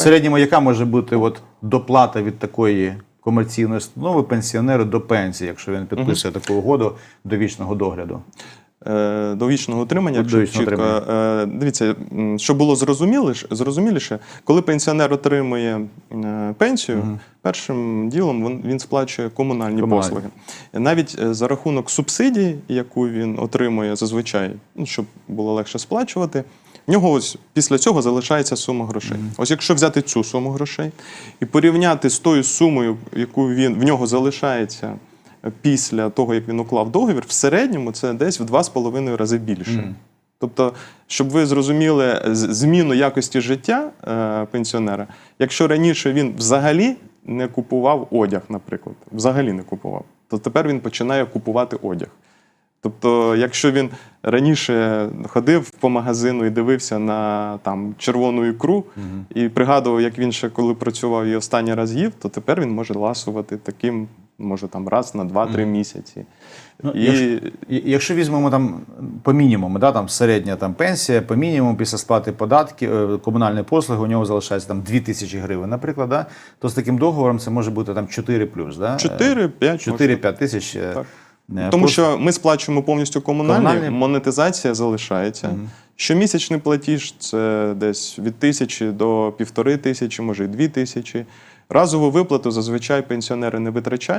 в середньому яка може бути от доплата від такої комерційної установи пенсіонеру до пенсії, якщо він підписує таку угоду до вічного догляду? Е, До вічного утримання, Довічного чітко. Е, Дивіться, м, щоб було зрозуміліше, зрозуміліше, коли пенсіонер отримує пенсію, першим ділом він, він сплачує комунальні, Комунальні. послуги. Навіть е, за рахунок субсидії, яку він отримує зазвичай, ну, щоб було легше сплачувати. В нього ось після цього залишається сума грошей. Ось якщо взяти цю суму грошей і порівняти з тою сумою, яку він в нього залишається після того, як він уклав договір, в середньому це десь в два з половиною рази більше. Тобто, щоб ви зрозуміли зміну якості життя е, пенсіонера, якщо раніше він взагалі не купував одяг, наприклад, взагалі не купував, то тепер він починає купувати одяг. Тобто, якщо він раніше ходив по магазину і дивився на там червону ікру, і пригадував, як він ще коли працював і останній раз їв, то тепер він може ласувати таким, може там раз на 2-3 місяці. Ну, і якщо, якщо візьмемо там по мінімуму, да, там середня там, пенсія, по мінімуму після сплати податків, е, комунальної послуги, у нього залишається там 2 тисячі гривень, наприклад, да, то з таким договором це може бути там 4 плюс. Да? 4-5 4-5 тисяч. е, Так. Е, Тому послуг. що ми сплачуємо повністю комунальні, Комунальні. монетизація залишається. Щомісячний платіж це десь від тисячі до півтори тисячі, може і дві тисячі. Разову виплату зазвичай пенсіонери не витрачають.